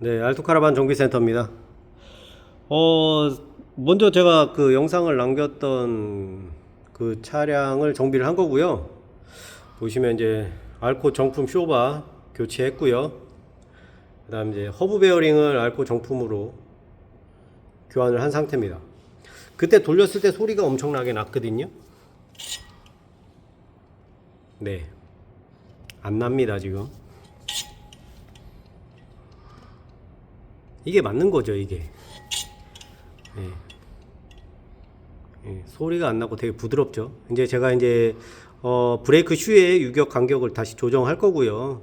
네, 알토카라반 정비센터입니다. 어, 먼저 제가 그 영상을 남겼던 그 차량을 정비를 한 거고요. 보시면 이제 알코 정품 쇼바 교체했고요. 그다음 이제 허브 베어링을 알코 정품으로 교환을 한 상태입니다. 그때 돌렸을 때 소리가 엄청나게 났거든요. 네. 안 납니다, 지금. 이게 맞는 거죠, 이게. 예. 예, 소리가 안 나고 되게 부드럽죠. 이제 제가 이제 어, 브레이크 슈의 유격 간격을 다시 조정할 거고요.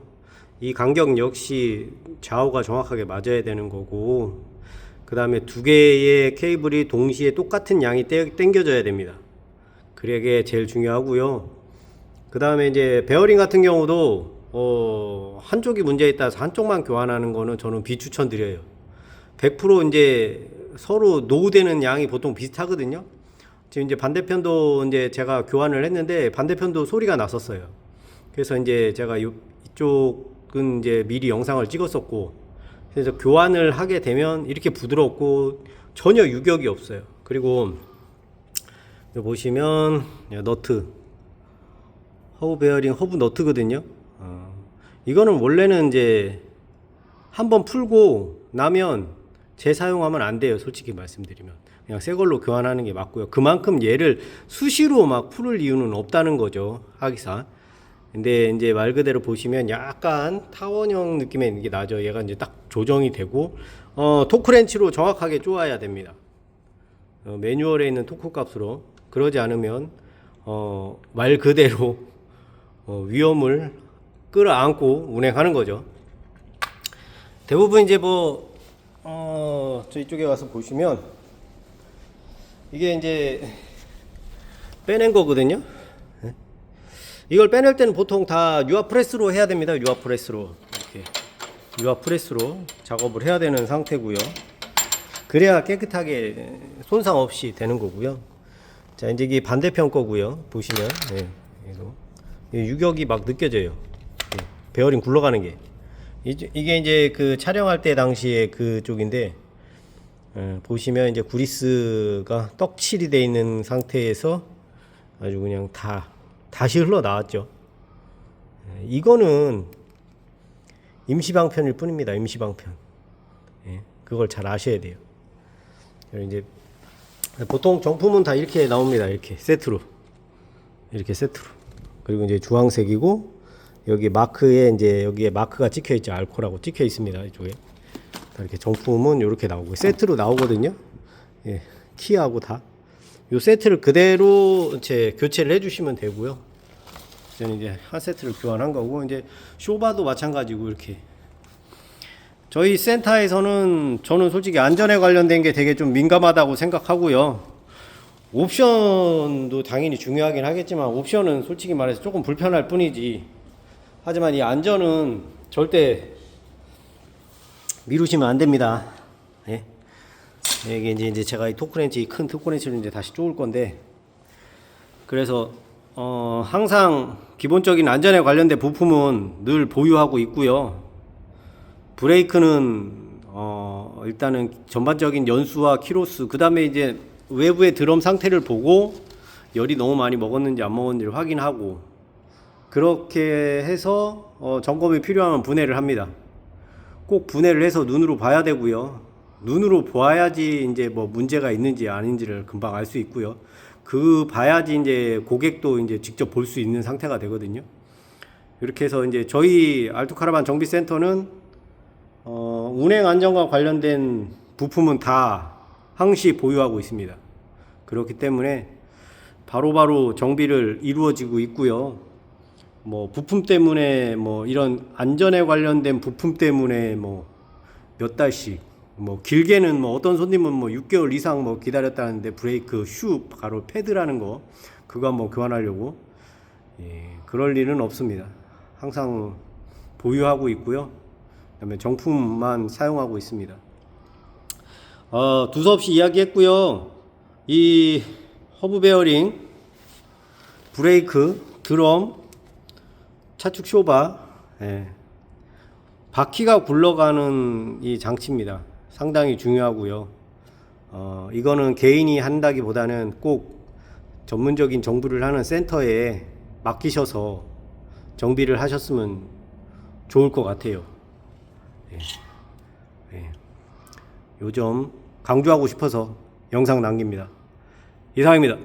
이 간격 역시 좌우가 정확하게 맞아야 되는 거고, 그 다음에 두 개의 케이블이 동시에 똑같은 양이 떼, 당겨져야 됩니다. 그게 제일 중요하고요. 그 다음에 이제 베어링 같은 경우도 어, 한쪽이 문제 있다서 한쪽만 교환하는 거는 저는 비추천 드려요. 100% 이제 서로 노후되는 양이 보통 비슷하거든요. 지금 이제 반대편도 이제 제가 교환을 했는데 반대편도 소리가 났었어요. 그래서 이제 제가 요, 이쪽은 이제 미리 영상을 찍었었고 그래서 교환을 하게 되면 이렇게 부드럽고 전혀 유격이 없어요. 그리고 보시면 너트 허브 베어링 허브 너트거든요. 어, 이거는 원래는 이제 한번 풀고 나면 재사용하면 안 돼요. 솔직히 말씀드리면 그냥 새 걸로 교환하는 게 맞고요. 그만큼 얘를 수시로 막 풀을 이유는 없다는 거죠. 하기사. 근데 이제 말 그대로 보시면 약간 타원형 느낌의 이게 나죠. 얘가 이제 딱 조정이 되고 어, 토크렌치로 정확하게 쪼아야 됩니다. 어, 매뉴얼에 있는 토크 값으로 그러지 않으면 어, 말 그대로 어, 위험을 끌어안고 운행하는 거죠. 대부분 이제 뭐 어, 저희쪽에 와서 보시면 이게 이제 빼낸 거거든요. 네. 이걸 빼낼 때는 보통 다 유아 프레스로 해야 됩니다. 유아 프레스로 이렇게 유아 프레스로 작업을 해야 되는 상태고요. 그래야 깨끗하게 손상 없이 되는 거고요. 자 이제 이게 반대편 거고요. 보시면 네, 이거 이 유격이 막 느껴져요. 네, 베어링 굴러가는 게. 이게 이제 그 촬영할 때 당시에 그쪽인데 어, 보시면 이제 구리스가 떡칠이 돼 있는 상태에서 아주 그냥 다 다시 흘러 나왔죠. 예, 이거는 임시방편일 뿐입니다. 임시방편. 예, 그걸 잘 아셔야 돼요. 이제 보통 정품은 다 이렇게 나옵니다. 이렇게 세트로 이렇게 세트로. 그리고 이제 주황색이고 여기 마크에 이제 여기에 마크가 찍혀 있죠. 알코라고 찍혀 있습니다. 이쪽에. 다 이렇게 정품은 이렇게 나오고 세트로 나오거든요. 예, 키하고 다. 요 세트를 그대로 이제 교체를 해 주시면 되고요. 저는 이제 한 세트를 교환한 거고 이제 쇼바도 마찬가지고 이렇게. 저희 센터에서는 저는 솔직히 안전에 관련된 게 되게 좀 민감하다고 생각하고요. 옵션도 당연히 중요하긴 하겠지만 옵션은 솔직히 말해서 조금 불편할 뿐이지. 하지만 이 안전은 절대 미루시면 안 됩니다. 예. 이게 이제, 이제 제가 이 토크렌치 큰 토크렌치를 이제 다시 쪼을 건데 그래서 어 항상 기본적인 안전에 관련된 부품은 늘 보유하고 있고요. 브레이크는 어 일단은 전반적인 연수와 키로수 그 다음에 이제 외부의 드럼 상태를 보고 열이 너무 많이 먹었는지 안 먹었는지를 확인하고 그렇게 해서 어 점검이 필요하면 분해를 합니다. 꼭 분해를 해서 눈으로 봐야 되고요. 눈으로 보아야지 이제 뭐 문제가 있는지 아닌지를 금방 알 수 있고요. 그 봐야지 이제 고객도 이제 직접 볼 수 있는 상태가 되거든요. 이렇게 해서 이제 저희 알토카라반 정비센터는 어, 운행 안전과 관련된 부품은 다 항시 보유하고 있습니다. 그렇기 때문에 바로바로 정비를 이루어지고 있고요. 뭐 부품 때문에 뭐 이런 안전에 관련된 부품 때문에 뭐 몇 달씩 뭐 길게는 뭐 어떤 손님은 뭐 6개월 이상 뭐 기다렸다는데 브레이크 슈 바로 패드라는 거 그거 한번 교환하려고 예, 그럴 일은 없습니다. 항상 보유하고 있고요. 그다음에 정품만 사용하고 있습니다. 어, 두서없이 이야기했고요. 이 허브 베어링, 브레이크, 드럼, 차축 쇼바, 예. 바퀴가 굴러가는 이 장치입니다. 상당히 중요하고요. 어, 이거는 개인이 한다기보다는 꼭 전문적인 정비를 하는 센터에 맡기셔서 정비를 하셨으면 좋을 것 같아요. 예. 예. 요점 강조하고 싶어서 영상 남깁니다. 이상입니다.